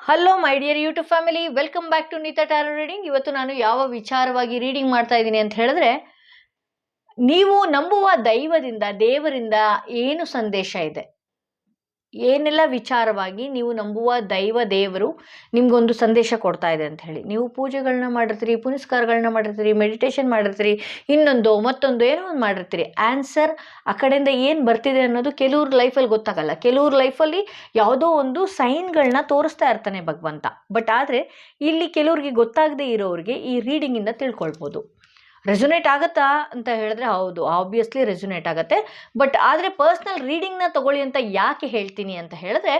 Hello my dear YouTube family welcome back to Neeta tarot reading ಇವತ್ತು ನಾನು ಯಾವ ವಿಚಾರವಾಗಿ ರೀಡಿಂಗ್ ಮಾಡ್ತಾ ಇದ್ದೀನಿ ಅಂತ ಹೇಳಿದ್ರೆ, ನೀವು ನಂಬುವ ದೈವದಿಂದ, ದೇವರಿಂದ ಏನು ಸಂದೇಶ ಇದೆ? ಏನೆಲ್ಲ ವಿಚಾರವಾಗಿ ನೀವು ನಂಬುವ ದೈವ ದೇವರು ನಿಮ್ಗೊಂದು ಸಂದೇಶ ಕೊಡ್ತಾ ಇದೆ ಅಂತ ಹೇಳಿ. ನೀವು ಪೂಜೆಗಳನ್ನ ಮಾಡಿರ್ತೀರಿ ಪುನಸ್ಕಾರಗಳನ್ನ ಮಾಡಿರ್ತೀರಿ ಮೆಡಿಟೇಷನ್ ಮಾಡಿರ್ತೀರಿ, ಇನ್ನೊಂದು, ಮತ್ತೊಂದು ಏನೋ ಒಂದು ಮಾಡಿರ್ತೀರಿ. ಆನ್ಸರ್ ಆ ಕಡೆಯಿಂದ ಏನು ಬರ್ತಿದೆ ಅನ್ನೋದು ಕೆಲವ್ರ ಲೈಫಲ್ಲಿ ಗೊತ್ತಾಗಲ್ಲ. ಕೆಲವ್ರ ಲೈಫಲ್ಲಿ ಯಾವುದೋ ಒಂದು ಸೈನ್ಗಳನ್ನ ತೋರಿಸ್ತಾ ಇರ್ತಾನೆ ಭಗವಂತ. ಬಟ್ ಆದರೆ ಇಲ್ಲಿ ಕೆಲವ್ರಿಗೆ ಗೊತ್ತಾಗದೇ ಇರೋರಿಗೆ ಈ ರೀಡಿಂಗಿಂದ ತಿಳ್ಕೊಳ್ಬೋದು. ರೆಸುನೇಟ್ ಆಗುತ್ತಾ ಅಂತ ಹೇಳಿದ್ರೆ ಹೌದು ಆಬ್ವಿಯಸ್ಲಿ ರೆಸುನೇಟ್ ಆಗುತ್ತೆ. ಬಟ್ ಆದರೆ ಪರ್ಸ್ನಲ್ ರೀಡಿಂಗ್ನ ತಗೊಳ್ಳಿ ಅಂತ ಯಾಕೆ ಹೇಳ್ತೀನಿ ಅಂತ ಹೇಳಿದ್ರೆ,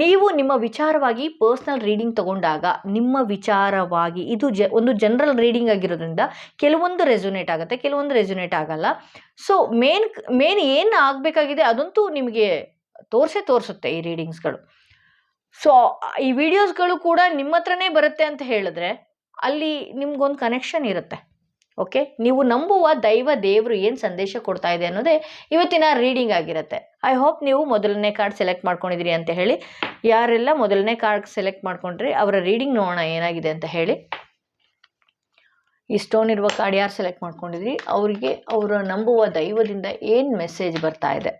ನೀವು ನಿಮ್ಮ ವಿಚಾರವಾಗಿ ಪರ್ಸ್ನಲ್ ರೀಡಿಂಗ್ ತಗೊಂಡಾಗ, ನಿಮ್ಮ ವಿಚಾರವಾಗಿ ಇದು ಜ, ಒಂದು ಜನರಲ್ ರೀಡಿಂಗ್ ಆಗಿರೋದ್ರಿಂದ ಕೆಲವೊಂದು ರೆಸುನೇಟ್ ಆಗುತ್ತೆ, ಕೆಲವೊಂದು ರೆಸುನೇಟ್ ಆಗಲ್ಲ. ಸೊ ಮೇನ್ ಮೇನ್ ಏನು ಆಗಬೇಕಾಗಿದೆ ಅದಂತೂ ನಿಮಗೆ ತೋರಿಸೇ ತೋರಿಸುತ್ತೆ ಈ ರೀಡಿಂಗ್ಸ್ಗಳು ಸೊ ಈ ವಿಡಿಯೋಸ್ಗಳು ಕೂಡ ನಿಮ್ಮ ಹತ್ರನೇ ಬರುತ್ತೆ ಅಂತ ಹೇಳಿದ್ರೆ, ಅಲ್ಲಿ ನಿಮ್ಗೊಂದು ಕನೆಕ್ಷನ್ ಇರುತ್ತೆ. ಓಕೆ ನೀವು ನಂಬುವ ದೈವ ದೇವರು ಏನು ಸಂದೇಶ ಕೊಡ್ತಾ ಇದೆ ಅನ್ನೋದೇ ಇವತ್ತಿನ ರೀಡಿಂಗ್ ಆಗಿರುತ್ತೆ. ಐ ಹೋಪ್ ನೀವು ಮೊದಲನೇ ಕಾರ್ಡ್ ಸೆಲೆಕ್ಟ್ ಮಾಡ್ಕೊಂಡಿದ್ದೀರಿ ಅಂತ ಹೇಳಿ. ಯಾರೆಲ್ಲ ಮೊದಲನೇ ಕಾರ್ಡ್ ಸೆಲೆಕ್ಟ್ ಮಾಡ್ಕೊಂಡ್ರಿ ಅವರ ರೀಡಿಂಗ್ ನೋಡೋಣ ಏನಾಗಿದೆ ಅಂತ ಹೇಳಿ. ಈ ಸ್ಟೋನ್ ಇರುವ ಕಾರ್ಡ್ ಯಾರು ಸೆಲೆಕ್ಟ್ ಮಾಡ್ಕೊಂಡಿದ್ರಿ ಅವರಿಗೆ ಅವರ ನಂಬುವ ದೈವದಿಂದ ಏನು ಮೆಸೇಜ್ ಬರ್ತಾ ಇದೆ.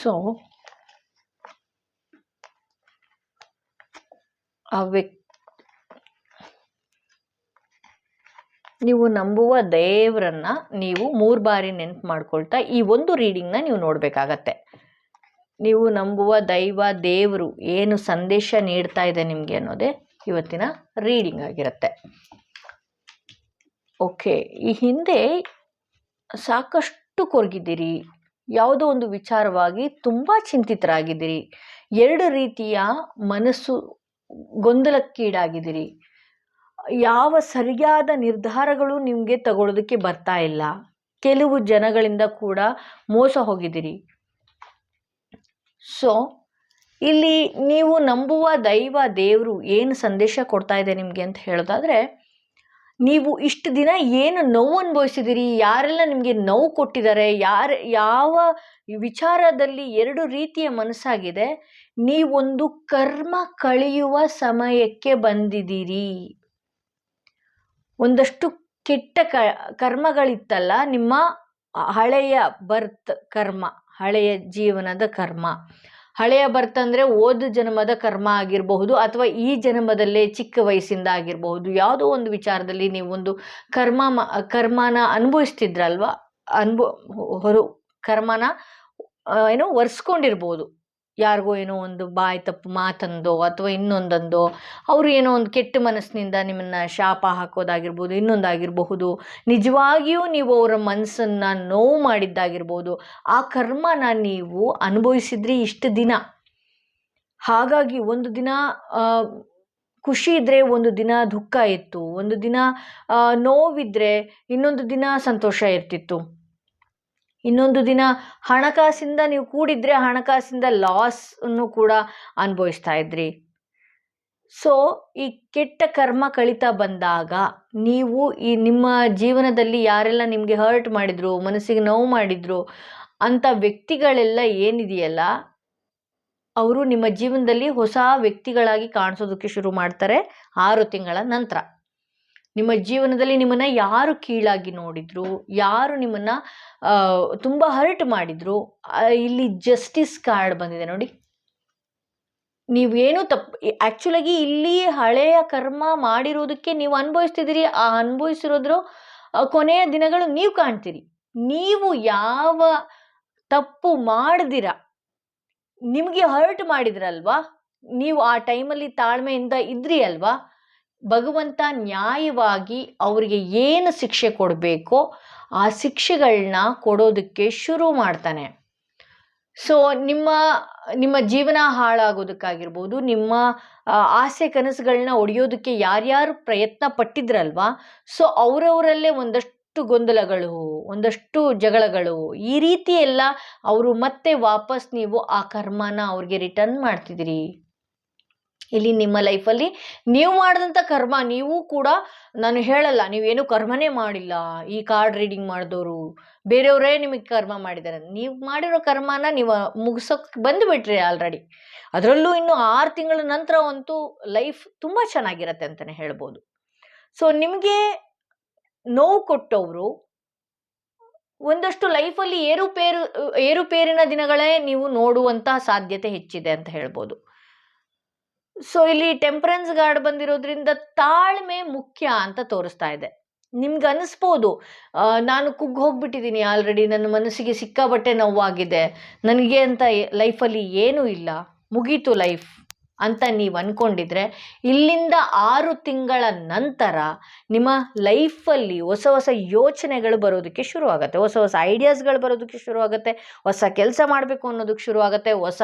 ಸೊ ಆ ವ್ಯಕ್ತಿ ನೀವು ನಂಬುವ ದೇವರನ್ನ ನೀವು ಮೂರು ಬಾರಿ ನೆನ್ಪು ಮಾಡ್ಕೊಳ್ತಾ ಈ ಒಂದು ರೀಡಿಂಗ್ನ ನೀವು ನೋಡಬೇಕಾಗತ್ತೆ. ನೀವು ನಂಬುವ ದೈವ, ದೇವರು ಏನು ಸಂದೇಶ ನೀಡ್ತಾ ಇದೆ ನಿಮಗೆ ಅನ್ನೋದೇ ಇವತ್ತಿನ ರೀಡಿಂಗ್ ಆಗಿರುತ್ತೆ. ಓಕೆ, ಈ ಹಿಂದೆ ಸಾಕಷ್ಟು ಕೊರಗಿದ್ದೀರಿ, ಯಾವುದೋ ಒಂದು ವಿಚಾರವಾಗಿ ತುಂಬ ಚಿಂತಿತರಾಗಿದ್ದೀರಿ, ಎರಡು ರೀತಿಯ ಮನಸ್ಸು ಗೊಂದಲಕ್ಕೀಡಾಗಿದ್ದೀರಿ ಯಾವ ಸರಿಯಾದ ನಿರ್ಧಾರಗಳು ನಿಮಗೆ ತಗೊಳ್ಳೋದಕ್ಕೆ ಬರ್ತಾ ಇಲ್ಲ. ಕೆಲವು ಜನಗಳಿಂದ ಕೂಡ ಮೋಸ ಹೋಗಿದ್ದೀರಿ. ಸೊ ಇಲ್ಲಿ ನೀವು ನಂಬುವ ದೈವ ದೇವರು ಏನು ಸಂದೇಶ ಕೊಡ್ತಾ ಇದೆ ನಿಮಗೆ ಅಂತ ಹೇಳೋದಾದರೆ, ನೀವು ಇಷ್ಟು ದಿನ ಏನು ನೋವು ಅನುಭವಿಸಿದ್ದೀರಿ, ಯಾರೆಲ್ಲ ನಿಮಗೆ ನೋವು ಕೊಟ್ಟಿದ್ದಾರೆ, ಯಾರು, ಯಾವ ವಿಚಾರದಲ್ಲಿ ಎರಡು ರೀತಿಯ ಮನಸ್ಸಾಗಿದೆ, ನೀವೊಂದು ಕರ್ಮ ಕಳೆಯುವ ಸಮಯಕ್ಕೆ ಬಂದಿದ್ದೀರಿ. ಒಂದಷ್ಟು ಕೆಟ್ಟ ಕ, ಕರ್ಮಗಳಿತ್ತಲ್ಲ, ನಿಮ್ಮ ಹಳೆಯ ಬರ್ತ್ ಕರ್ಮ, ಹಳೆಯ ಜೀವನದ ಕರ್ಮ. ಹಳೆಯ ಬರ್ತ್ ಅಂದರೆ ಓದು ಜನ್ಮದ ಕರ್ಮ ಆಗಿರಬಹುದು ಅಥವಾ ಈ ಜನ್ಮದಲ್ಲೇ ಚಿಕ್ಕ ವಯಸ್ಸಿಂದ ಆಗಿರಬಹುದು. ಯಾವುದೋ ಒಂದು ವಿಚಾರದಲ್ಲಿ ನೀವೊಂದು ಕರ್ಮ ಕರ್ಮನ ಅನುಭವಿಸ್ತಿದ್ರಲ್ವ? ಅನ್ಭವ ಹೊರು ಕರ್ಮನ ಏನು ಒರೆಸ್ಕೊಂಡಿರ್ಬೋದು. ಯಾರಿಗೋ ಏನೋ ಒಂದು ಬಾಯಿ ತಪ್ಪು ಮಾತಂದೋ ಅಥವಾ ಇನ್ನೊಂದೊಂದೋ, ಅವರು ಏನೋ ಒಂದು ಕೆಟ್ಟ ಮನಸ್ಸಿನಿಂದ ನಿಮ್ಮನ್ನು ಶಾಪ ಹಾಕೋದಾಗಿರ್ಬೋದು, ಇನ್ನೊಂದಾಗಿರಬಹುದು, ನಿಜವಾಗಿಯೂ ನೀವು ಅವರ ಮನಸ್ಸನ್ನು ನೋವು ಮಾಡಿದ್ದಾಗಿರ್ಬೋದು, ಆ ಕರ್ಮನ ನೀವು ಅನುಭವಿಸಿದ್ರಿ ಇಷ್ಟು ದಿನ. ಹಾಗಾಗಿ ಒಂದು ದಿನ ಖುಷಿ ಇದ್ದರೆ ಒಂದು ದಿನ ದುಃಖ ಇತ್ತು, ಒಂದು ದಿನ ನೋವಿದ್ರೆ ಇನ್ನೊಂದು ದಿನ ಸಂತೋಷ ಇರ್ತಿತ್ತು. ಇನ್ನೊಂದು ದಿನ ಹಣಕಾಸಿಂದ ನೀವು ಕೂಡಿದ್ರೆ ಹಣಕಾಸಿಂದ ಅನ್ನು ಕೂಡ ಅನುಭವಿಸ್ತಾ ಇದ್ರಿ. ಸೊ ಈ ಕೆಟ್ಟ ಕರ್ಮ ಕಳೀತಾ ಬಂದಾಗ ನೀವು ಈ ನಿಮ್ಮ ಜೀವನದಲ್ಲಿ ಯಾರೆಲ್ಲ ನಿಮಗೆ ಹರ್ಟ್ ಮಾಡಿದ್ರು, ಮನಸ್ಸಿಗೆ ನೋವು ಮಾಡಿದ್ರು ಅಂಥ ವ್ಯಕ್ತಿಗಳೆಲ್ಲ ಏನಿದೆಯಲ್ಲ, ಅವರು ನಿಮ್ಮ ಜೀವನದಲ್ಲಿ ಹೊಸ ವ್ಯಕ್ತಿಗಳಾಗಿ ಕಾಣಿಸೋದಕ್ಕೆ ಶುರು ಮಾಡ್ತಾರೆ ಆರು ತಿಂಗಳ ನಂತರ. ನಿಮ್ಮ ಜೀವನದಲ್ಲಿ ನಿಮ್ಮನ್ನು ಯಾರು ಕೀಳಾಗಿ ನೋಡಿದ್ರು, ಯಾರು ನಿಮ್ಮನ್ನು ತುಂಬ ಹರ್ಟ್ ಮಾಡಿದ್ರು ಇಲ್ಲಿ ಜಸ್ಟಿಸ್ ಕಾರ್ಡ್ ಬಂದಿದೆ ನೋಡಿ. ನೀವೇನು ತಪ್ಪು ಆ್ಯಕ್ಚುಲಾಗಿ ಇಲ್ಲಿ ಹಳೆಯ ಕರ್ಮ ಮಾಡಿರೋದಕ್ಕೆ ನೀವು ಅನುಭವಿಸ್ತಿದ್ದೀರಿ, ಆ ಅನುಭವಿಸಿರೋದ್ರ ಕೊನೆಯ ದಿನಗಳು ನೀವು ಕಾಣ್ತೀರಿ. ನೀವು ಯಾವ ತಪ್ಪು ಮಾಡಿದಿರ, ನಿಮಗೆ ಹರ್ಟ್ ಮಾಡಿದ್ರಲ್ವಾ, ನೀವು ಆ ಟೈಮಲ್ಲಿ ತಾಳ್ಮೆಯಿಂದ ಇದ್ರಿ ಅಲ್ವಾ ಭಗವಂತ ನ್ಯಾಯವಾಗಿ ಅವರಿಗೆ ಏನು ಶಿಕ್ಷೆ ಕೊಡಬೇಕೋ ಆ ಶಿಕ್ಷೆಗಳನ್ನ ಕೊಡೋದಕ್ಕೆ ಶುರು ಮಾಡ್ತಾನೆ. ಸೊ ನಿಮ್ಮ ನಿಮ್ಮ ಜೀವನ ಹಾಳಾಗೋದಕ್ಕಾಗಿರ್ಬೋದು, ನಿಮ್ಮ ಆಸೆ ಕನಸುಗಳನ್ನ ಒಡೆಯೋದಕ್ಕೆ ಯಾರ್ಯಾರು ಪ್ರಯತ್ನ ಪಟ್ಟಿದ್ರಲ್ವಾ ಸೊ ಅವರವರಲ್ಲೇ ಒಂದಷ್ಟು ಗೊಂದಲಗಳು, ಒಂದಷ್ಟು ಜಗಳಗಳು, ಈ ರೀತಿ ಎಲ್ಲ ಅವರು ಮತ್ತೆ ವಾಪಸ್ ನೀವು ಆ ಕರ್ಮನ ಅವ್ರಿಗೆ ರಿಟರ್ನ್ ಮಾಡ್ತಿದ್ದೀರಿ. ಇಲ್ಲಿ ನಿಮ್ಮ ಲೈಫಲ್ಲಿ ನೀವು ಮಾಡಿದಂಥ ಕರ್ಮ, ನೀವು ಕೂಡ ನಾನು ಹೇಳಲ್ಲ, ನೀವೇನು ಕರ್ಮನೇ ಮಾಡಿಲ್ಲ, ಈ ಕಾರ್ಡ್ ರೀಡಿಂಗ್ ಮಾಡಿದವರು, ಬೇರೆಯವರೇ ನಿಮಗೆ ಕರ್ಮ ಮಾಡಿದ್ದಾರೆ. ನೀವು ಮಾಡಿರೋ ಕರ್ಮನ ನೀವು ಮುಗಿಸೋಕೆ ಬಂದುಬಿಟ್ರಿ ಆಲ್ರೆಡಿ ಅದರಲ್ಲೂ ಇನ್ನು ಆರು ತಿಂಗಳ ನಂತರ ಅಂತೂ ಲೈಫ್ ತುಂಬ ಚೆನ್ನಾಗಿರತ್ತೆ ಅಂತಲೇ ಹೇಳ್ಬೋದು. ಸೊ ನಿಮಗೆ ನೋವು ಕೊಟ್ಟವರು, ಒಂದಷ್ಟು ಲೈಫಲ್ಲಿ ಏರುಪೇರು, ಏರುಪೇರಿನ ದಿನಗಳೇ ನೀವು ನೋಡುವಂತಹ ಸಾಧ್ಯತೆ ಹೆಚ್ಚಿದೆ ಅಂತ ಹೇಳ್ಬೋದು. ಸೊ ಇಲ್ಲಿ ಟೆಂಪರೆನ್ಸ್ ಗಾರ್ಡ್ ಬಂದಿರೋದ್ರಿಂದ ತಾಳ್ಮೆ ಮುಖ್ಯ ಅಂತ ತೋರಿಸ್ತಾ ಇದೆ. ನಿಮ್ಗೆ ಅನಿಸ್ಬೋದು ನಾನು ಕುಗ್ಗಿ ಹೋಗ್ಬಿಟ್ಟಿದ್ದೀನಿ ಆಲ್ರೆಡಿ ನನ್ನ ಮನಸ್ಸಿಗೆ ಸಿಕ್ಕಾಬಟ್ಟೆ ನೋವಾಗಿದೆ, ನನಗೆ ಅಂತ ಲೈಫಲ್ಲಿ ಏನೂ ಇಲ್ಲ, ಮುಗೀತು ಲೈಫ್ ಅಂತ ನೀವು ಅಂದ್ಕೊಂಡಿದ್ರೆ ಇಲ್ಲಿಂದ ಆರು ತಿಂಗಳ ನಂತರ ನಿಮ್ಮ ಲೈಫಲ್ಲಿ ಹೊಸ ಹೊಸ ಯೋಚನೆಗಳು ಬರೋದಕ್ಕೆ ಶುರು ಆಗುತ್ತೆ ಹೊಸ ಹೊಸ ಐಡಿಯಾಸ್ಗಳು ಬರೋದಕ್ಕೆ ಶುರು ಆಗುತ್ತೆ ಹೊಸ ಕೆಲಸ ಮಾಡಬೇಕು ಅನ್ನೋದಕ್ಕೆ ಶುರು ಆಗುತ್ತೆ ಹೊಸ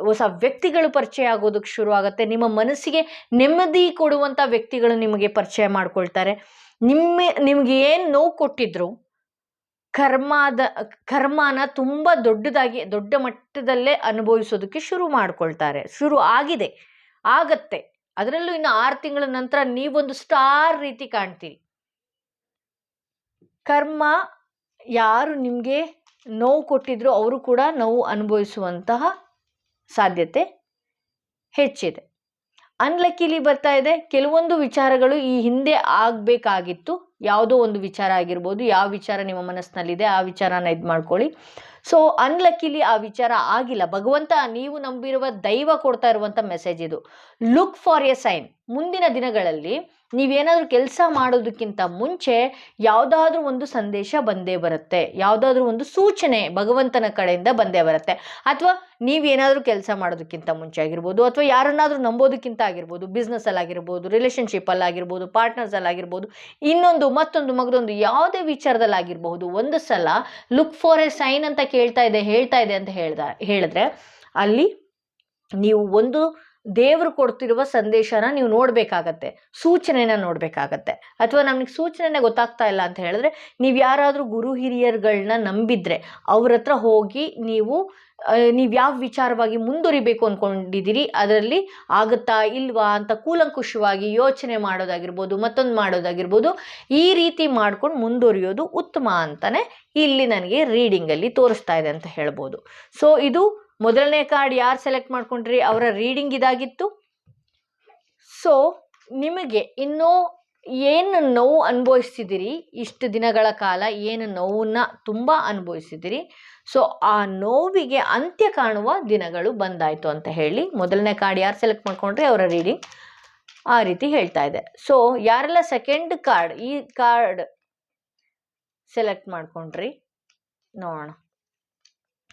ಹೊಸ ವ್ಯಕ್ತಿಗಳು ಪರಿಚಯ ಆಗೋದಕ್ಕೆ ಶುರು ಆಗುತ್ತೆ ನಿಮ್ಮ ಮನಸ್ಸಿಗೆ ನೆಮ್ಮದಿ ಕೊಡುವಂಥ ವ್ಯಕ್ತಿಗಳು ನಿಮಗೆ ಪರಿಚಯ ಮಾಡ್ಕೊಳ್ತಾರೆ. ನಿಮ್ಮ, ನಿಮ್ಗೆ ಏನು ನೋವು ಕೊಟ್ಟಿದ್ರು ಕರ್ಮದ, ಕರ್ಮನ ತುಂಬ ದೊಡ್ಡದಾಗಿ, ದೊಡ್ಡ ಮಟ್ಟದಲ್ಲೇ ಅನುಭವಿಸೋದಕ್ಕೆ ಶುರು ಮಾಡ್ಕೊಳ್ತಾರೆ. ಶುರು ಆಗಿದೆ, ಆಗತ್ತೆ. ಅದರಲ್ಲೂ ಇನ್ನು ಆರು ತಿಂಗಳ ನಂತರ ನೀವೊಂದು ಸ್ಟಾರ್ ರೀತಿ ಕಾಣ್ತೀರಿ. ಕರ್ಮ ಯಾರು ನಿಮಗೆ ನೋವು ಕೊಟ್ಟಿದ್ರು ಅವರು ಕೂಡ ನೋವು ಅನುಭವಿಸುವಂತಹ ಸಾಧ್ಯತೆ ಹೆಚ್ಚಿದೆ. ಅನ್ಲಕ್ಕಿಲಿ ಬರ್ತಾ ಇದೆ. ಕೆಲವೊಂದು ವಿಚಾರಗಳು ಈ ಹಿಂದೆ ಆಗಬೇಕಾಗಿತ್ತು. ಯಾವುದೋ ಒಂದು ವಿಚಾರ ಆಗಿರ್ಬೋದು. ಯಾವ ವಿಚಾರ ನಿಮ್ಮ ಮನಸ್ಸಿನಲ್ಲಿದೆ ಆ ವಿಚಾರನ ಇದು ಮಾಡ್ಕೊಳ್ಳಿ. ಸೊ ಅನ್ಲಕ್ಕಿಲಿ ಆ ವಿಚಾರ ಆಗಿಲ್ಲ. ಭಗವಂತ ನೀವು ನಂಬಿರುವ ದೈವ ಕೊಡ್ತಾ ಇರುವಂಥ ಮೆಸೇಜ್ ಇದು. ಲುಕ್ ಫಾರ್ ಎ ಸೈನ್ ಮುಂದಿನ ದಿನಗಳಲ್ಲಿ ನೀವೇನಾದರೂ ಕೆಲಸ ಮಾಡೋದಕ್ಕಿಂತ ಮುಂಚೆ ಯಾವುದಾದ್ರೂ ಒಂದು ಸಂದೇಶ ಬಂದೇ ಬರುತ್ತೆ. ಯಾವುದಾದ್ರೂ ಒಂದು ಸೂಚನೆ ಭಗವಂತನ ಕಡೆಯಿಂದ ಬಂದೇ ಬರುತ್ತೆ. ಅಥವಾ ನೀವೇನಾದರೂ ಕೆಲಸ ಮಾಡೋದಕ್ಕಿಂತ ಮುಂಚೆ ಆಗಿರ್ಬೋದು, ಅಥವಾ ಯಾರನ್ನಾದರೂ ನಂಬೋದಕ್ಕಿಂತ ಆಗಿರ್ಬೋದು ಬಿಸ್ನೆಸ್ಸಲ್ಲಿ ಆಗಿರ್ಬೋದು ರಿಲೇಷನ್ಶಿಪ್ಪಲ್ಲಿ ಆಗಿರ್ಬೋದು ಪಾರ್ಟ್ನರ್ಸಲ್ಲಿ ಆಗಿರ್ಬೋದು ಇನ್ನೊಂದು ಮತ್ತೊಂದು ಮಗದೊಂದು ಯಾವುದೇ ವಿಚಾರದಲ್ಲಿ ಆಗಿರಬಹುದು ಒಂದು ಸಲ ಲುಕ್ ಫಾರ್ ಎ ಸೈನ್ ಅಂತ ಕೇಳ್ತಾ ಇದೆ, ಹೇಳ್ತಾ ಇದೆ ಅಂತ ಹೇಳ್ದ, ಹೇಳಿದ್ರೆ ಅಲ್ಲಿ ನೀವು ಒಂದು ದೇವರು ಕೊಡ್ತಿರುವ ಸಂದೇಶನ ನೀವು ನೋಡಬೇಕಾಗತ್ತೆ, ಸೂಚನೆನ ನೋಡಬೇಕಾಗತ್ತೆ. ಅಥವಾ ನಮಗೆ ಸೂಚನೆನೇ ಗೊತ್ತಾಗ್ತಾ ಇಲ್ಲ ಅಂತ ಹೇಳಿದ್ರೆ, ನೀವು ಯಾರಾದರೂ ಗುರು ಹಿರಿಯರುಗಳನ್ನ ನಂಬಿದ್ರೆ ಅವ್ರ ಹತ್ರ ಹೋಗಿ ನೀವು ನೀವು ಯಾವ ವಿಚಾರವಾಗಿ ಮುಂದುವರಿಬೇಕು ಅಂದ್ಕೊಂಡಿದ್ದೀರಿ ಅದರಲ್ಲಿ ಆಗುತ್ತಾ ಇಲ್ವಾ ಅಂತ ಕೂಲಂಕುಷವಾಗಿ ಯೋಚನೆ ಮಾಡೋದಾಗಿರ್ಬೋದು, ಮತ್ತೊಂದು ಮಾಡೋದಾಗಿರ್ಬೋದು, ಈ ರೀತಿ ಮಾಡ್ಕೊಂಡು ಮುಂದುವರಿಯೋದು ಉತ್ತಮ ಅಂತಲೇ ಇಲ್ಲಿ ನನಗೆ ರೀಡಿಂಗಲ್ಲಿ ತೋರಿಸ್ತಾ ಇದೆ ಅಂತ ಹೇಳ್ಬೋದು. ಸೊ ಇದು ಮೊದಲನೇ ಕಾರ್ಡ್ ಯಾರು ಸೆಲೆಕ್ಟ್ ಮಾಡ್ಕೊಂಡ್ರಿ? ಅವರ ರೀಡಿಂಗ್ ಇದಾಗಿತ್ತು. ಸೊ ನಿಮಗೆ ಇನ್ನೂ ಏನು ನೋವು ಅನುಭವಿಸ್ತಿದ್ದೀರಿ? ಇಷ್ಟು ದಿನಗಳ ಕಾಲ ಏನು ನೋವನ್ನು ತುಂಬ ಅನುಭವಿಸಿದಿರಿ ಸೊ ಆ ನೋವಿಗೆ ಅಂತ್ಯ ಕಾಣುವ ದಿನಗಳು ಬಂದಾಯಿತು ಅಂತ ಹೇಳಿ ಮೊದಲನೇ ಕಾರ್ಡ್ ಯಾರು ಸೆಲೆಕ್ಟ್ ಮಾಡ್ಕೊಂಡ್ರೆ? ಅವರ ರೀಡಿಂಗ್ ಆ ರೀತಿ ಹೇಳ್ತಾ ಇದೆ. ಸೊ ಯಾರೆಲ್ಲ ಸೆಕೆಂಡ್ ಕಾರ್ಡ್ ಈ ಕಾರ್ಡ್ ಸೆಲೆಕ್ಟ್ ಮಾಡ್ಕೊಂಡ್ರಿ? ನೋಡೋಣ.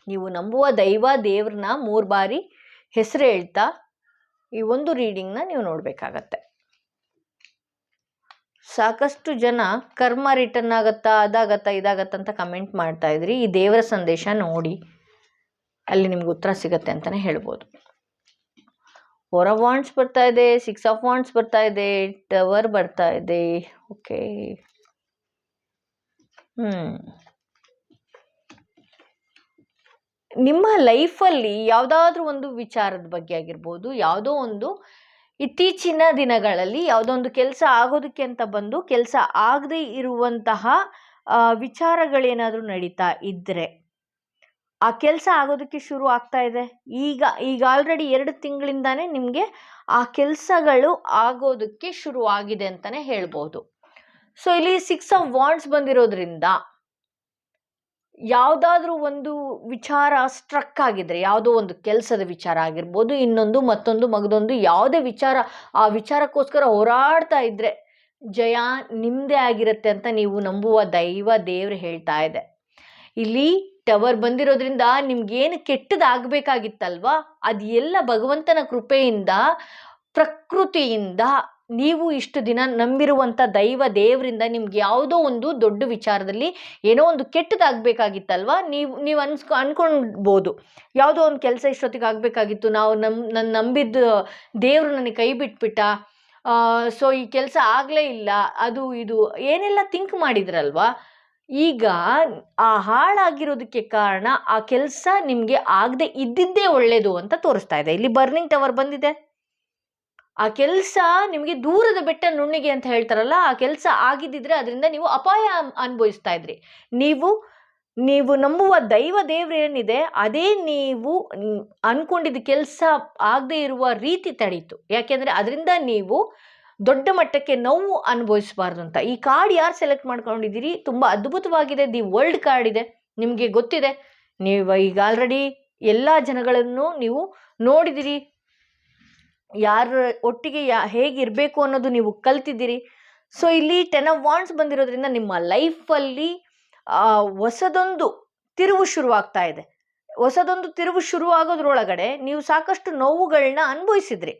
ನೀವು ನಂಬುವ ದೈವ ದೇವ್ರನ್ನ ಮೂರು ಬಾರಿ ಹೆಸರು ಹೇಳ್ತಾ ಈ ಒಂದು ರೀಡಿಂಗ್ನ ನೀವು ನೋಡಬೇಕಾಗತ್ತೆ. ಸಾಕಷ್ಟು ಜನ ಕರ್ಮ ರಿಟರ್ನ್ ಆಗತ್ತಾ, ಅದಾಗತ್ತಾ, ಇದಾಗತ್ತಾ ಅಂತ ಕಮೆಂಟ್ ಮಾಡ್ತಾ ಇದ್ರಿ. ಈ ದೇವರ ಸಂದೇಶ ನೋಡಿ ಅಲ್ಲಿ ನಿಮ್ಗೆ ಉತ್ತರ ಸಿಗತ್ತೆ ಅಂತಲೇ ಹೇಳ್ಬೋದು. ಹೊರ ವಾಂಡ್ಸ್ ಬರ್ತಾ ಇದೆ ಸಿಕ್ಸ್ ಆಫ್ ವಾಂಡ್ಸ್ ಬರ್ತಾ ಇದೆ ಟವರ್ ಬರ್ತಾ ಇದೆ. Okay hmm. ನಿಮ್ಮ ಲೈಫಲ್ಲಿ ಯಾವುದಾದ್ರೂ ಒಂದು ವಿಚಾರದ ಬಗ್ಗೆ ಆಗಿರ್ಬೋದು, ಯಾವುದೋ ಒಂದು ಇತ್ತೀಚಿನ ದಿನಗಳಲ್ಲಿ ಯಾವುದೋ ಒಂದು ಕೆಲಸ ಆಗೋದಕ್ಕೆ ಅಂತ ಬಂದು ಕೆಲಸ ಆಗದೇ ಇರುವಂತಹ ವಿಚಾರಗಳೇನಾದರೂ ನಡೀತಾ ಇದ್ದರೆ ಆ ಕೆಲಸ ಆಗೋದಕ್ಕೆ ಶುರು ಆಗ್ತಾ ಇದೆ? ಈಗ ಈಗ ಆಲ್ರೆಡಿ ಎರಡು ತಿಂಗಳಿಂದಾನೇ ನಿಮಗೆ ಆ ಕೆಲಸಗಳು ಆಗೋದಕ್ಕೆ ಶುರು ಆಗಿದೆ ಅಂತಲೇ ಹೇಳ್ಬೋದು. ಸೊ ಇಲ್ಲಿ ಸಿಕ್ಸ್ ಆಫ್ ವಾಂಡ್ಸ್ ಬಂದಿರೋದ್ರಿಂದ ಯಾವುದಾದ್ರೂ ಒಂದು ವಿಚಾರ ಸ್ಟ್ರಕ್ ಆಗಿದ್ರೆ, ಯಾವುದೋ ಒಂದು ಕೆಲಸದ ವಿಚಾರ ಆಗಿರ್ಬೋದು, ಇನ್ನೊಂದು, ಮತ್ತೊಂದು, ಮಗದೊಂದು, ಯಾವುದೇ ವಿಚಾರ, ಆ ವಿಚಾರಕ್ಕೋಸ್ಕರ ಹೋರಾಡ್ತಾ ಇದ್ರೆ ಜಯ ನಿಮ್ಮದೇ ಆಗಿರುತ್ತೆ ಅಂತ ನೀವು ನಂಬುವ ದೈವ ದೇವ್ರು ಹೇಳ್ತಾ ಇದೆ. ಇಲ್ಲಿ ಟವರ್ ಬಂದಿರೋದ್ರಿಂದ ನಿಮ್ಗೇನು ಕೆಟ್ಟದಾಗಬೇಕಾಗಿತ್ತಲ್ವಾ? ಅದು ಎಲ್ಲ ಭಗವಂತನ ಕೃಪೆಯಿಂದ, ಪ್ರಕೃತಿಯಿಂದ ನೀವು ಇಷ್ಟು ದಿನ ನಂಬಿರುವಂಥ ದೈವ ದೇವರಿಂದ ನಿಮ್ಗೆ ಯಾವುದೋ ಒಂದು ದೊಡ್ಡ ವಿಚಾರದಲ್ಲಿ ಏನೋ ಒಂದು ಕೆಟ್ಟದಾಗಬೇಕಾಗಿತ್ತಲ್ವಾ? ನೀವು ನೀವು ಅನ್ಸ್ಕೊ ಅನ್ಕೊಳ್ಬೋದು. ಯಾವುದೋ ಒಂದು ಕೆಲಸ ಇಷ್ಟೊತ್ತಿಗೆ ಆಗಬೇಕಾಗಿತ್ತು. ನಾವು ನಮ್ ನನ್ನ ನಂಬಿದ್ದ ದೇವರು ನನಗೆ ಕೈ ಬಿಟ್ಬಿಟ್ಟ ಸೊ ಈ ಕೆಲಸ ಆಗಲೇ ಇಲ್ಲ, ಅದು, ಇದು, ಏನೆಲ್ಲ ಥಿಂಕ್ ಮಾಡಿದ್ರಲ್ವಾ? ಈಗ ಆ ಹಾಳಾಗಿರೋದಕ್ಕೆ ಕಾರಣ ಆ ಕೆಲಸ ನಿಮಗೆ ಆಗದೆ ಇದ್ದಿದ್ದೇ ಒಳ್ಳೆಯದು ಅಂತ ತೋರಿಸ್ತಾ ಇದೆ. ಇಲ್ಲಿ ಬರ್ನಿಂಗ್ ಟವರ್ ಬಂದಿದೆ. ಆ ಕೆಲಸ ನಿಮಗೆ ದೂರದ ಬೆಟ್ಟ ನುಣ್ಣಿಗೆ ಅಂತ ಹೇಳ್ತಾರಲ್ಲ, ಆ ಕೆಲಸ ಆಗಿದ್ದಿದ್ರೆ ಅದರಿಂದ ನೀವು ಅಪಾಯ ಅನ್- ಅನುಭವಿಸ್ತಾ ಇದ್ರಿ. ನೀವು ನೀವು ನಂಬುವ ದೈವ ದೇವ್ರು ಏನಿದೆ, ಅದೇ ನೀವು ಅನ್ಕೊಂಡಿದ್ದ ಕೆಲಸ ಆಗದೆ ಇರುವ ರೀತಿ ತಡೀತು. ಯಾಕೆಂದ್ರೆ ಅದರಿಂದ ನೀವು ದೊಡ್ಡ ಮಟ್ಟಕ್ಕೆ ನೋವು ಅನುಭವಿಸಬಾರ್ದು ಅಂತ. ಈ ಕಾರ್ಡ್ ಯಾರು ಸೆಲೆಕ್ಟ್ ಮಾಡ್ಕೊಂಡಿದ್ದೀರಿ? ತುಂಬ ಅದ್ಭುತವಾಗಿದೆ. ದಿ ವರ್ಲ್ಡ್ ಕಾರ್ಡ್ ಇದೆ. ನಿಮಗೆ ಗೊತ್ತಿದೆ. ನೀವು ಈಗ ಆಲ್ರೆಡಿ ಎಲ್ಲ ಜನಗಳನ್ನು ನೀವು ನೋಡಿದಿರಿ ಯಾರ ಒಟ್ಟಿಗೆ ಯಾ, ಹೇಗಿರಬೇಕು ಅನ್ನೋದು ನೀವು ಕಲ್ತಿದ್ದೀರಿ. ಸೊ ಇಲ್ಲಿ ಟೆನ್ ಆಫ್ ವಾಂಡ್ಸ್ ಬಂದಿರೋದ್ರಿಂದ ನಿಮ್ಮ ಲೈಫಲ್ಲಿ ಹೊಸದೊಂದು ತಿರುವು ಶುರುವಾಗ್ತಾ ಇದೆ. ಹೊಸದೊಂದು ತಿರುವು ಶುರುವಾಗೋದ್ರೊಳಗಡೆ ನೀವು ಸಾಕಷ್ಟು ನೋವುಗಳನ್ನ ಅನುಭವಿಸಿದ್ರಿ.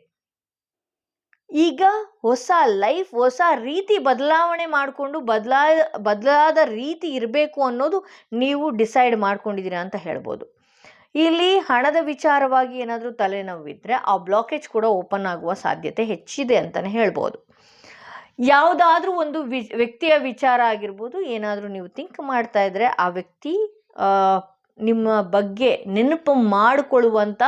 ಈಗ ಹೊಸ ಲೈಫ್ ಹೊಸ ರೀತಿ ಬದಲಾವಣೆ ಮಾಡಿಕೊಂಡು ಬದಲಾ ಬದಲಾದ ರೀತಿ ಇರಬೇಕು ಅನ್ನೋದು ನೀವು ಡಿಸೈಡ್ ಮಾಡ್ಕೊಂಡಿದ್ದೀರಾ ಅಂತ ಹೇಳ್ಬೋದು. ಇಲ್ಲಿ ಹಣದ ವಿಚಾರವಾಗಿ ಏನಾದರೂ ತಲೆನೋವಿದ್ರೆ ಆ ಬ್ಲಾಕೇಜ್ ಕೂಡ ಓಪನ್ ಆಗುವ ಸಾಧ್ಯತೆ ಹೆಚ್ಚಿದೆ ಅಂತಲೇ ಹೇಳ್ಬೋದು. ಯಾವುದಾದ್ರೂ ಒಂದು ವಿ, ವ್ಯಕ್ತಿಯ ವಿಚಾರ ಆಗಿರ್ಬೋದು, ಏನಾದರೂ ನೀವು ಥಿಂಕ್ ಮಾಡ್ತಾ ಇದ್ರೆ ಆ ವ್ಯಕ್ತಿ ನಿಮ್ಮ ಬಗ್ಗೆ ನೆನಪು ಮಾಡಿಕೊಳ್ಳುವಂಥ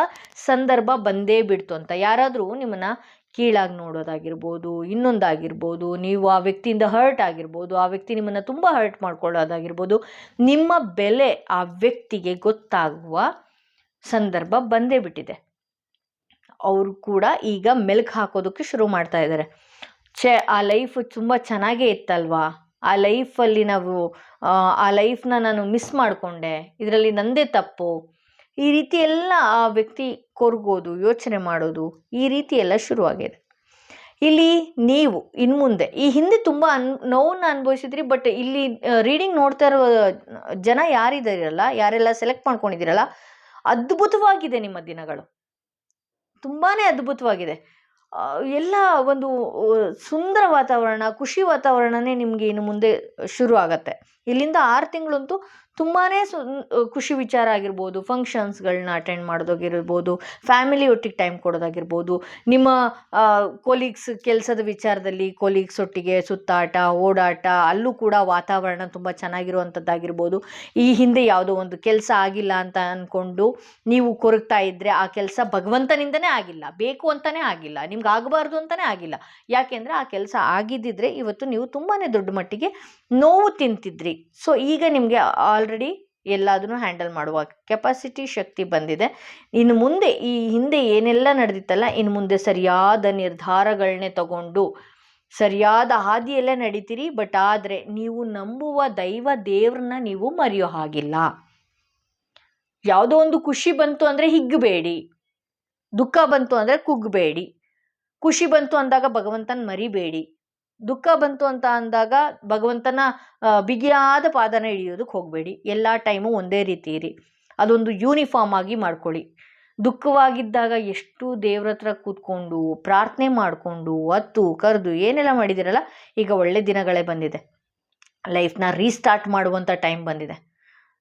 ಸಂದರ್ಭ ಬಂದೇ ಬಿಡ್ತು ಅಂತ. ಯಾರಾದರೂ ನಿಮ್ಮನ್ನ ಕೀಳಾಗಿ ನೋಡೋದಾಗಿರ್ಬೋದು, ಇನ್ನೊಂದಾಗಿರ್ಬೋದು, ನೀವು ಆ ವ್ಯಕ್ತಿಯಿಂದ ಹರ್ಟ್ ಆಗಿರ್ಬೋದು, ಆ ವ್ಯಕ್ತಿ ನಿಮ್ಮನ್ನು ತುಂಬ ಹರ್ಟ್ ಮಾಡ್ಕೊಳ್ಳೋದಾಗಿರ್ಬೋದು, ನಿಮ್ಮ ಬೆಲೆ ಆ ವ್ಯಕ್ತಿಗೆ ಗೊತ್ತಾಗುವ ಸಂದರ್ಭ ಬಂದೇ ಬಿಟ್ಟಿದೆ. ಅವರು ಕೂಡ ಈಗ ಮೆಲ್ಕು ಹಾಕೋದಕ್ಕೆ ಶುರು ಮಾಡ್ತಾ ಇದ್ದಾರೆ ಛೆ ಆ ಲೈಫ್ ತುಂಬ ಚೆನ್ನಾಗೇ ಇತ್ತಲ್ವಾ? ಆ ಲೈಫಲ್ಲಿ ನಾವು ಆ, ಲೈಫ್ನ ನಾನು ಮಿಸ್ ಮಾಡಿಕೊಂಡೆ. ಇದರಲ್ಲಿ ನಂದೇ ತಪ್ಪು. ಈ ರೀತಿ ಎಲ್ಲ ಆ ವ್ಯಕ್ತಿ ಕೊರಗೋದು ಯೋಚನೆ ಮಾಡೋದು ಈ ರೀತಿ ಎಲ್ಲ ಶುರುವಾಗಿದೆ. ಇಲ್ಲಿ ನೀವು ಇನ್ನು ಮುಂದೆ ಈ ಹಿಂದೆ ತುಂಬ ಅನ್ ನೋವನ್ನು ಅನುಭವಿಸಿದ್ರಿ ಬಟ್ ಇಲ್ಲಿ ರೀಡಿಂಗ್ ನೋಡ್ತಾ ಇರೋ ಜನ ಯಾರಿದ್ದಾರಲ್ಲ ಯಾರೆಲ್ಲ ಸೆಲೆಕ್ಟ್ ಮಾಡ್ಕೊಂಡಿದ್ದೀರಲ್ಲ ಅದ್ಭುತವಾಗಿದೆ ನಿಮ್ಮ ದಿನಗಳು. ತುಂಬಾ ಅದ್ಭುತವಾಗಿದೆ. ಎಲ್ಲ ಒಂದು ಸುಂದರ ವಾತಾವರಣ, ಖುಷಿ ವಾತಾವರಣನೇ ನಿಮಗೆ ಇನ್ನು ಮುಂದೆ ಶುರು ಆಗತ್ತೆ ಇಲ್ಲಿಂದ ಆರು ತಿಂಗಳಂತೂ ತುಂಬಾ ಸು ಖುಷಿ ವಿಚಾರ ಆಗಿರ್ಬೋದು. ಫಂಕ್ಷನ್ಸ್ಗಳನ್ನ ಅಟೆಂಡ್ ಮಾಡೋದಾಗಿರ್ಬೋದು. ಫ್ಯಾಮಿಲಿ ಒಟ್ಟಿಗೆ ಟೈಮ್ ಕೊಡೋದಾಗಿರ್ಬೋದು. ನಿಮ್ಮ ಕೊಲೀಗ್ಸ್ ಕೆಲಸದ ವಿಚಾರದಲ್ಲಿ ಕೊಲೀಗ್ಸ್ ಒಟ್ಟಿಗೆ ಸುತ್ತಾಟ, ಓಡಾಟ, ಅಲ್ಲೂ ಕೂಡ ವಾತಾವರಣ ತುಂಬ ಚೆನ್ನಾಗಿರುವಂಥದ್ದಾಗಿರ್ಬೋದು ಈ ಹಿಂದೆ ಯಾವುದೋ ಒಂದು ಕೆಲಸ ಆಗಿಲ್ಲ ಅಂತ ಅಂದ್ಕೊಂಡು ನೀವು ಕೊರಗ್ತಾ ಇದ್ದರೆ ಆ ಕೆಲಸ ಭಗವಂತನಿಂದನೇ ಆಗಿಲ್ಲ. ಬೇಕು ಅಂತಲೇ ಆಗಿಲ್ಲ. ನಿಮ್ಗೆ ಆಗಬಾರ್ದು ಅಂತಲೇ ಆಗಿಲ್ಲ. ಯಾಕೆಂದರೆ ಆ ಕೆಲಸ ಆಗಿದ್ದಿದ್ರೆ ಇವತ್ತು ನೀವು ತುಂಬಾ ದೊಡ್ಡ ಮಟ್ಟಿಗೆ ನೋವು ತಿಂತಿದ್ರಿ. ಸೊ ಈಗ ನಿಮಗೆ ಆಲ್ರೆಡಿ ಎಲ್ಲಾದನ್ನು ಹ್ಯಾಂಡಲ್ ಮಾಡುವ ಕೆಪಾಸಿಟಿ ಶಕ್ತಿ ಬಂದಿದೆ. ಇನ್ನು ಮುಂದೆ, ಈ ಹಿಂದೆ ಏನೆಲ್ಲ ನಡೆದಿತ್ತಲ್ಲ, ಇನ್ನು ಮುಂದೆ ಸರಿಯಾದ ನಿರ್ಧಾರಗಳನ್ನೇ ತಗೊಂಡು, ಸರಿಯಾದ ಹಾದಿಯಲ್ಲೇ ನಡೀತೀರಿ, ಬಟ್ ಆದರೆ ನೀವು ನಂಬುವ ದೈವ ದೇವ್ರನ್ನ ನೀವು ಮರೆಯೋ ಹಾಗಿಲ್ಲ. ಯಾವುದೋ ಒಂದು ಖುಷಿ ಬಂತು ಅಂದರೆ ಹಿಗ್ಗಬೇಡಿ ದುಃಖ ಬಂತು ಅಂದರೆ ಕುಗ್ಗಬೇಡಿ ಖುಷಿ ಬಂತು ಅಂದಾಗ ಭಗವಂತನ ಮರಿಬೇಡಿ. ದುಃಖ ಬಂತು ಅಂತ ಅಂದಾಗ ಭಗವಂತನ ಬಿಗಿಯಾದ ಪಾದನ ಹಿಡಿಯೋದಕ್ಕೆ ಹೋಗಬೇಡಿ. ಎಲ್ಲ ಟೈಮು ಒಂದೇ ರೀತಿ ಇರಿ. ಅದೊಂದು ಯೂನಿಫಾರ್ಮ್ ಆಗಿ ಮಾಡ್ಕೊಳ್ಳಿ. ದುಃಖವಾಗಿದ್ದಾಗ ಎಷ್ಟು ದೇವ್ರ ಹತ್ರ ಕೂತ್ಕೊಂಡು ಪ್ರಾರ್ಥನೆ ಮಾಡಿಕೊಂಡು ಅತ್ತು ಕರೆದು ಏನೆಲ್ಲ ಮಾಡಿದಿರಲ್ಲ, ಈಗ ಒಳ್ಳೆ ದಿನಗಳೇ ಬಂದಿದೆ. ಲೈಫ್ನ ರೀಸ್ಟಾರ್ಟ್ ಮಾಡುವಂಥ ಟೈಮ್ ಬಂದಿದೆ.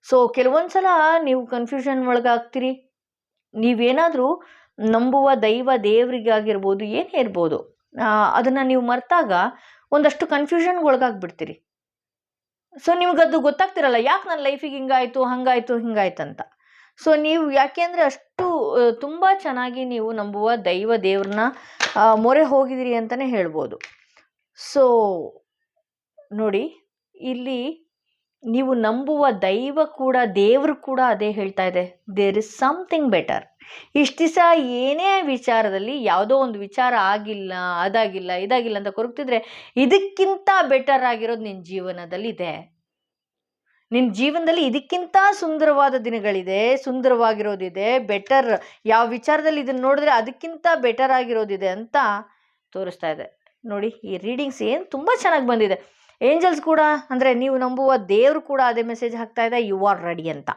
ಸೊ ಕೆಲವೊಂದು ಸಲ ನೀವು ಕನ್ಫ್ಯೂಷನ್ ಒಳಗಾಗ್ತೀರಿ ನೀವೇನಾದರೂ ನಂಬುವ ದೈವ ದೇವರಿಗಾಗಿರ್ಬೋದು, ಏನೇ ಇರ್ಬೋದು ಅದನ್ನು ನೀವು ಮರೆತಾಗ ಒಂದಷ್ಟು ಕನ್ಫ್ಯೂಷನ್ಗೆ ಒಳಗಾಗ್ಬಿಡ್ತೀರಿ ಸೊ ನಿಮಗದು ಗೊತ್ತಾಗ್ತಿರಲ್ಲ, ಯಾಕೆ ನನ್ನ ಲೈಫಿಗೆ ಹಿಂಗಾಯಿತು, ಹಂಗಾಯಿತು ಅಂತ ಸೊ ನೀವು ಯಾಕೆಂದರೆ ಅಷ್ಟು ತುಂಬ ಚೆನ್ನಾಗಿ ನೀವು ನಂಬುವ ದೈವ ದೇವ್ರನ್ನ ಮೊರೆ ಹೋಗಿದ್ದೀರಿ ಅಂತಲೇ ಹೇಳ್ಬೋದು. ಸೊ ನೋಡಿ, ಇಲ್ಲಿ ನೀವು ನಂಬುವ ದೈವ ಕೂಡ, ದೇವರು ಕೂಡ ಅದೇ ಹೇಳ್ತಾ ಇದೆ. ದೇರ್ ಇಸ್ ಸಮಥಿಂಗ್ ಬೆಟರ್ ಇಷ್ಟು ದಿವಸ ಏನೇ ವಿಚಾರದಲ್ಲಿ ಯಾವುದೋ ಒಂದು ವಿಚಾರ ಆಗಿಲ್ಲ, ಅದಾಗಿಲ್ಲ, ಇದಾಗಿಲ್ಲ ಅಂತ ಕೊರಗ್ತಿದ್ರೆ ಇದಕ್ಕಿಂತ ಬೆಟರ್ ಆಗಿರೋದು ನಿನ್ನ ಜೀವನದಲ್ಲಿ ಇದೆ. ನಿನ್ನ ಜೀವನದಲ್ಲಿ ಇದಕ್ಕಿಂತ ಸುಂದರವಾದ ದಿನಗಳಿದೆ, ಸುಂದರವಾಗಿರೋದಿದೆ ಬೆಟರ್ ಯಾವ ವಿಚಾರದಲ್ಲಿ ಇದನ್ನ ನೋಡಿದ್ರೆ ಅದಕ್ಕಿಂತ ಬೆಟರ್ ಆಗಿರೋದಿದೆ ಅಂತ ತೋರಿಸ್ತಾ ಇದೆ. ನೋಡಿ, ಈ ರೀಡಿಂಗ್ಸ್ ಏನು ತುಂಬ ಚೆನ್ನಾಗಿ ಬಂದಿದೆ. ಏಂಜಲ್ಸ್ ಕೂಡ, ಅಂದರೆ ನೀವು ನಂಬುವ ದೇವರು ಕೂಡ ಅದೇ ಮೆಸೇಜ್ ಹಾಕ್ತಾ ಇದೆ ಯು ಆರ್ ರೆಡಿ ಅಂತ.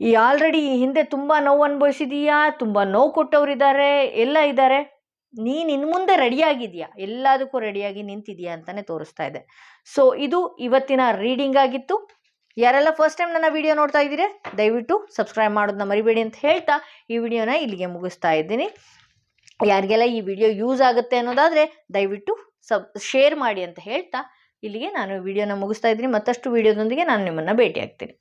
ಈ ಆಲ್ರೆಡಿ ಈ ಹಿಂದೆ ತುಂಬ ನೋವು ಅನುಭವಿಸಿದೀಯಾ? ತುಂಬ ನೋವು ಕೊಟ್ಟವರಿದ್ದಾರೆ? ಎಲ್ಲ ಇದ್ದಾರೆ. ನೀನು ಇನ್ನು ಮುಂದೆ ರೆಡಿಯಾಗಿದೆಯಾ ಎಲ್ಲದಕ್ಕೂ ರೆಡಿಯಾಗಿ ನಿಂತಿದೆಯಾ ಅಂತಲೇ ತೋರಿಸ್ತಾ ಇದೆ. ಸೊ ಇದು ಇವತ್ತಿನ ರೀಡಿಂಗ್ ಆಗಿತ್ತು. ಯಾರೆಲ್ಲ ಫಸ್ಟ್ ಟೈಮ್ ನನ್ನ ವಿಡಿಯೋ ನೋಡ್ತಾ ಇದ್ದೀರಿ, ದಯವಿಟ್ಟು ಸಬ್ಸ್ಕ್ರೈಬ್ ಮಾಡೋದನ್ನ ಮರಿಬೇಡಿ ಅಂತ ಹೇಳ್ತಾ ಈ ವಿಡಿಯೋನ ಇಲ್ಲಿಗೆ ಮುಗಿಸ್ತಾ ಇದ್ದೀನಿ. ಯಾರಿಗೆಲ್ಲ ಈ ವಿಡಿಯೋ ಯೂಸ್ ಆಗುತ್ತೆ ಅನ್ನೋದಾದರೆ ದಯವಿಟ್ಟು ಸಬ್ ಶೇರ್ ಮಾಡಿ ಅಂತ ಹೇಳ್ತಾ ಇಲ್ಲಿಗೆ ನಾನು ವಿಡಿಯೋನ ಮುಗಿಸ್ತಾ ಇದ್ದೀನಿ. ಮತ್ತಷ್ಟು ವಿಡಿಯೋದೊಂದಿಗೆ ನಾನು ನಿಮ್ಮನ್ನು ಭೇಟಿ ಆಗ್ತೀನಿ